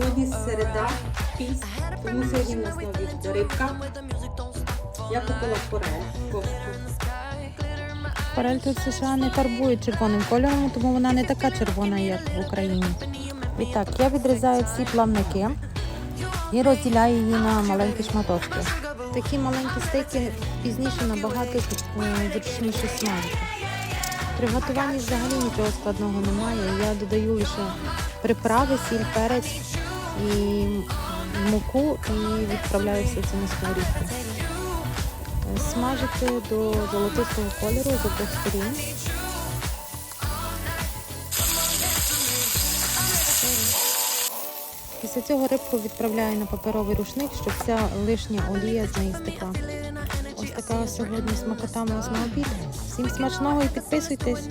Сьогодні середа, піст, тому сьогодні в нас на рибка. Я купила форель, ковку. Форель тут в США не фарбують червоним кольором, тому вона не така червона, як в Україні. І так, я відрізаю всі плавники і розділяю її на маленькі шматочки. Такі маленькі стейки пізніше набагато е, зручніше смажити. При взагалі нічого складного немає. Я додаю лише приправи, сіль, перець і муку і відправляю все це сковорідку. Смажити до золотистого кольору з обох сторін. Після цього рибку відправляю на паперовий рушник, щоб вся лишня олія з неї стекла. Ось така сьогодні смакота у нас на обід. Всім смачного і підписуйтесь!